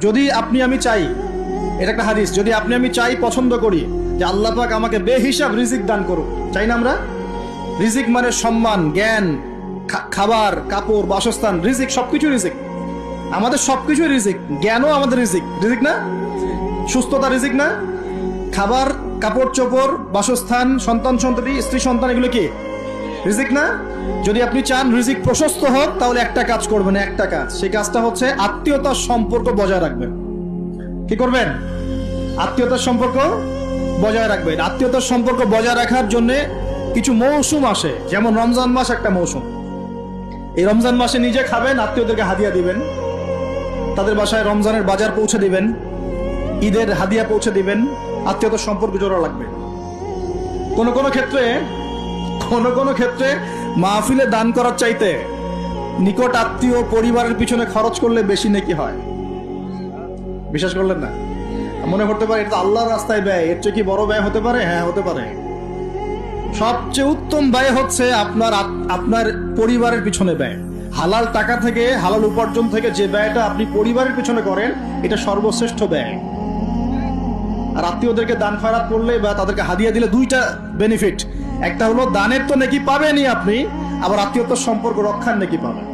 যদি আপনি আমি চাই, এটা একটা হাদিস, যদি আপনি আমি চাই পছন্দ করি যে আল্লাহ পাক আমাকে বেহিসাব রিজিক দান করুক, চাই না আমরা? রিজিক মানে সম্মান, জ্ঞান খাবার, কাপড়, বাসস্থান, রিজিক, সবকিছু রিজিক। আমাদের সবকিছু রিজিক, জ্ঞানও আমাদের রিজিক। রিজিক না? সুস্থতা রিজিক না? খাবার, কাপড়, চোপড়, বাসস্থান সন্তান সন্ততি স্ত্রী সন্তান এগুলো কি? রিজিক না? যদি আপনি চান রিজিক প্রশস্ত হোক, তাহলে একটা কাজ করবেন, একটা কাজ। সেই কাজটা হচ্ছে আত্মীয়তার সম্পর্ক বজায় রাখবেন। কি করবেন? আত্মীয়তার সম্পর্ক বজায় রাখবেন। আত্মীয়তার সম্পর্ক বজায় রাখার জন্য কিছু মৌসুম আসে। যেমন রমজান মাস একটা মৌসুম। এই রমজান মাসে নিজে খাবেন, আত্মীয়দেরকে হাদিয়া দিবেন। তাদের বাসায় রমজানের বাজার পৌঁছে দিবেন। ঈদের হাদিয়া পৌঁছে দিবেন। আত্মীয়তার সম্পর্ক জোড়া লাগবে। কোন কোন ক্ষেত্রে কোন কোন ক্ষেত্রে মাহফিলে দান করার চাইতে নিকট আত্মীয় পরিবারের পিছনে খরচ করলে বেশি নাকি হয়। বিশ্বাস করলেন না? মনে করতে পারে এটা আল্লাহর রাস্তায় ব্যয়। এর চেয়ে কি বড় ব্যয় হতে পারে? হ্যাঁ হতে পারে। সবচেয়ে উত্তম ব্যয় হচ্ছে আপনার আপনার পরিবারের পিছনে ব্যয়। হালাল টাকা থেকে, হালাল উপার্জন থেকে যে ব্যয়টা আপনি পরিবারের পিছনে করেন, এটা সর্বশ্রেষ্ঠ ব্যয়। আর আত্মীয়দেরকে দান খয়রাত করলে বা তাদেরকে হাদিয়া দিলে দুইটা বেনিফিট একটা হলো দানের তো নাকি পাবেনই আপনি আবার আত্মীয়তার সম্পর্ক রক্ষার নাকি পাবেন।